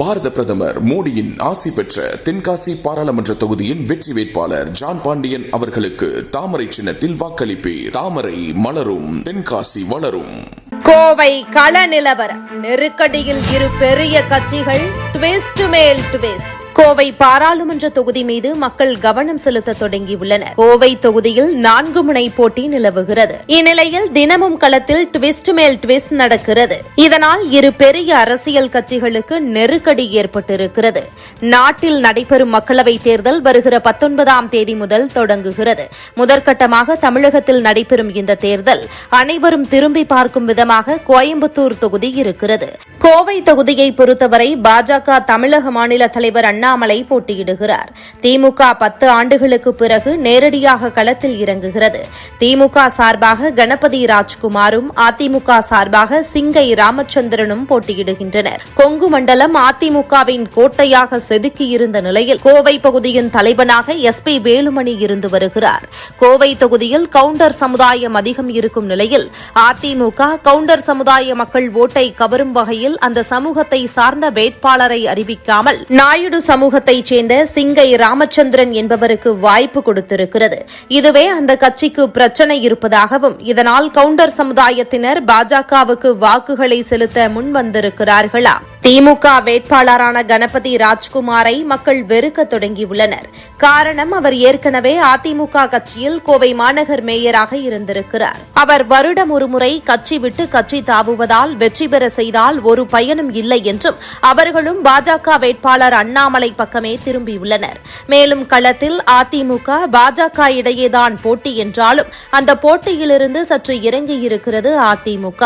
பாரத பிரதமர் மோடியின் ஆசி பெற்ற தென்காசி பாராளுமன்ற தொகுதியின் வெற்றி வேட்பாளர் ஜான் பாண்டியன் அவர்களுக்கு தாமரை சின்னத்தில் வாக்களிப்பு தாமரை மலரும் தென்காசி வளரும். கோவை கள நிலவரம் நெருக்கடியில் இரு பெரிய கட்சிகள் ட்விஸ்ட் மேல் ட்விஸ்ட் கோவை பாராளுமன்ற தொகுதி மீது மக்கள் கவனம் செலுத்த தொடங்கியுள்ளனர். கோவை தொகுதியில் நான்கு முனை போட்டி நிலவுகிறது. இந்நிலையில் தினமும் களத்தில் ட்விஸ்ட் மேல் ட்விஸ்ட் நடக்கிறது. இதனால் இரு பெரிய அரசியல் கட்சிகளுக்கு நெருக்கடி ஏற்பட்டிருக்கிறது. நாட்டில் நடைபெறும் மக்களவைத் தேர்தல் வருகிற பத்தொன்பதாம் தேதி முதல் தொடங்குகிறது. முதற்கட்டமாக தமிழகத்தில் நடைபெறும் இந்த தேர்தல் அனைவரும் திரும்பி பார்க்கும் விதமாக கோயம்புத்தூர் தொகுதி இருக்கிறது. கோவை தொகுதியை பொறுத்தவரை பாஜக தமிழக மாநில தலைவர் அண்ணாமலை போட்டியிடுகிறார். திமுக பத்து ஆண்டுகளுக்கு பிறகு நேரடியாக களத்தில் இறங்குகிறது. திமுக சார்பாக கணபதி ராஜ்குமாரும் அதிமுக சார்பாக சிங்கை ராமச்சந்திரனும் போட்டியிடுகின்றனர். கொங்கு மண்டலம் அதிமுகவின் கோட்டையாக செதுக்கியிருந்த நிலையில் கோவை பகுதியின் தலைவனாக எஸ் பி வேலுமணி இருந்து வருகிறார். கோவை தொகுதியில் கவுண்டர் சமுதாயம் அதிகம் இருக்கும் நிலையில் அதிமுக கவுண்டர் சமுதாய மக்கள் ஓட்டை கவரும் வகையில் அந்த சமூகத்தை சார்ந்த வேட்பாளரை அறிவிக்காமல் நாயுடு சமூகத்தைச் சேர்ந்த சிங்கை ராமச்சந்திரன் என்பவருக்கு வாய்ப்பு கொடுத்திருக்கிறது. இதுவே அந்த கட்சிக்கு பிரச்சனை இருப்பதாகவும் இதனால் கவுண்டர் சமுதாயத்தினர் பாஜகவுக்கு வாக்குகளை செலுத்த முன்வந்திருக்கிறார்களா? திமுக வேட்பாளரான கணபதி ராஜ்குமாரை மக்கள் வெறுக்க தொடங்கியுள்ளனர். காரணம் அவர் ஏற்கனவே அதிமுக கட்சியில் கோவை மாநகர் மேயராக இருந்திருக்கிறார். அவர் வருடம் ஒருமுறை கட்சி விட்டு கட்சி தாவுவதால் வெற்றி பெற செய்தால் ஒரு பயனும் இல்லை என்றும் அவர்களும் பாஜக வேட்பாளர் அண்ணாமலை பக்கமே திரும்பியுள்ளனர். மேலும் களத்தில் அதிமுக பாஜக இடையேதான் போட்டி என்றாலும் அந்த போட்டியிலிருந்து சற்று இறங்கியிருக்கிறது அதிமுக.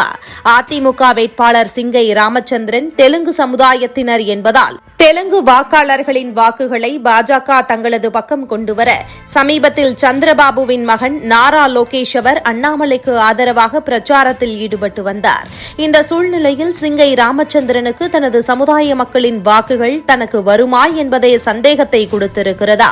அதிமுக வேட்பாளர் சிங்கை ராமச்சந்திரன் தெலுங்கு தெலுங்கு சமுதாயத்தினர் என்பதால் தெலுங்கு வாக்காளர்களின் வாக்குகளை பாஜக தங்களது பக்கம் கொண்டுவர சமீபத்தில் சந்திரபாபுவின் மகன் நாரா லோகேஷ் அவர் அண்ணாமலைக்கு ஆதரவாக பிரச்சாரத்தில் ஈடுபட்டு வந்தார். இந்த சூழ்நிலையில் சிங்கை ராமச்சந்திரனுக்கு தனது சமுதாய மக்களின் வாக்குகள் தனக்கு வருமா என்பதே சந்தேகத்தை கொடுத்திருக்கிறதா?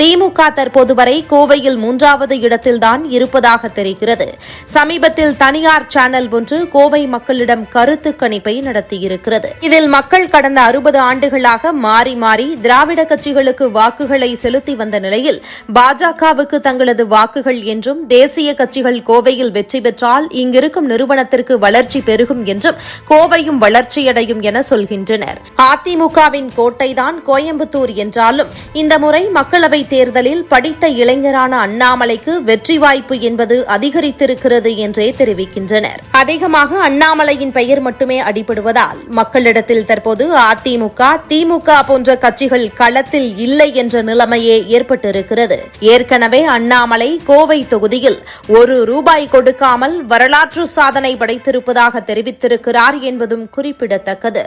திமுக தற்போது வரை கோவையில் மூன்றாவது இடத்தில்தான் இருப்பதாக தெரிகிறது. சமீபத்தில் தனியார் சேனல் ஒன்று கோவை மக்களிடம் கருத்து கணிப்பை நடத்தியிருக்கிறது. இதில் மக்கள் கடந்த அறுபது ஆண்டுகளாக மாறி மாறி திராவிட கட்சிகளுக்கு வாக்குகளை செலுத்தி வந்த நிலையில் பாஜகவுக்கு தங்களது வாக்குகள் என்றும் தேசிய கட்சிகள் கோவையில் வெற்றி பெற்றால் இங்கிருக்கும் நிறுவனத்திற்கு வளர்ச்சி பெருகும் என்றும் கோவையும் வளர்ச்சியடையும் என சொல்கின்றனர். அதிமுகவின் கோட்டைதான் கோயம்புத்தூர் என்றாலும் இந்த முறை மக்களவைத் தேர்தலில் படித்த இளைஞரான அண்ணாமலைக்கு வெற்றி வாய்ப்பு என்பது அதிகரித்திருக்கிறது என்றே தெரிவிக்கின்றனர். அதிகமாக அண்ணாமலையின் பெயர் மட்டுமே அடிபடுவதால் மக்களிடம் மக்களிடத்தில் தற்போது அதிமுக திமுக போன்ற கட்சிகள் களத்தில் இல்லை என்ற நிலைமையே ஏற்பட்டிருக்கிறது. ஏற்கனவே அண்ணாமலை கோவை தொகுதியில் ஒரு ரூபாய் கொடுக்காமல் வரலாற்று சாதனை படைத்திருப்பதாக தெரிவித்திருக்கிறார் என்பதும் குறிப்பிடத்தக்கது.